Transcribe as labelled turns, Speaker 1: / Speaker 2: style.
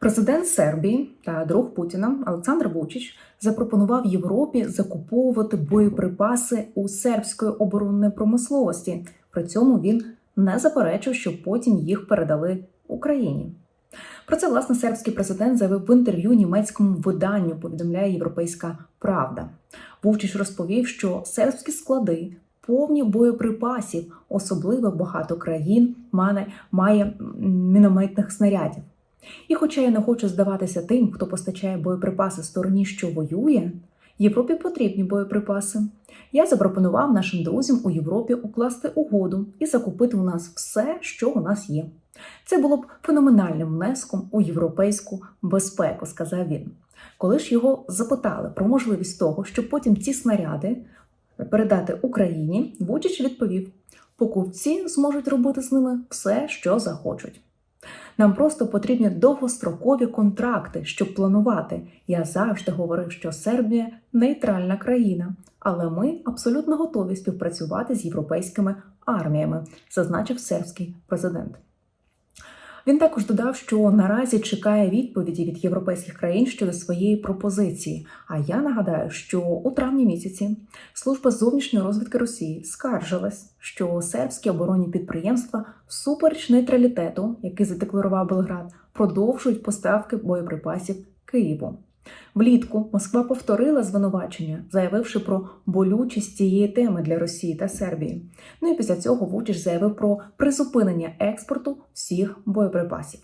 Speaker 1: Президент Сербії та друг Путіна Олександр Вучич запропонував Європі закуповувати боєприпаси у сербської оборонної промисловості. При цьому він не заперечив, що потім їх передали Україні. Про це власне сербський президент заявив в інтерв'ю німецькому виданню. Повідомляє Європейська Правда. Вовчич розповів, що сербські склади повні боєприпасів, особливо багато країн має, має мінометних снарядів. І хоча я не хочу здаватися тим, хто постачає боєприпаси стороні, що воює, Європі потрібні боєприпаси. Я запропонував нашим друзям у Європі укласти угоду і закупити у нас все, що у нас є. Це було б феноменальним внеском у європейську безпеку, сказав він. Коли ж його запитали про можливість того, щоб потім ці снаряди передати Україні, Вучич відповів: покупці зможуть робити з ними все, що захочуть. Нам просто потрібні довгострокові контракти, щоб планувати. Я завжди говорив, що Сербія нейтральна країна, але ми абсолютно готові співпрацювати з європейськими арміями, зазначив сербський президент. Він також додав, що наразі чекає відповіді від європейських країн щодо своєї пропозиції. А я нагадаю, що у травні місяці служба зовнішньої розвідки Росії скаржилась, що сербські оборонні підприємства всупереч нейтралітету, який задекларував Белград, продовжують поставки боєприпасів Києву. Влітку Москва повторила звинувачення, заявивши про болючість цієї теми для Росії та Сербії. Ну і після цього Вучич заявив про призупинення експорту всіх боєприпасів.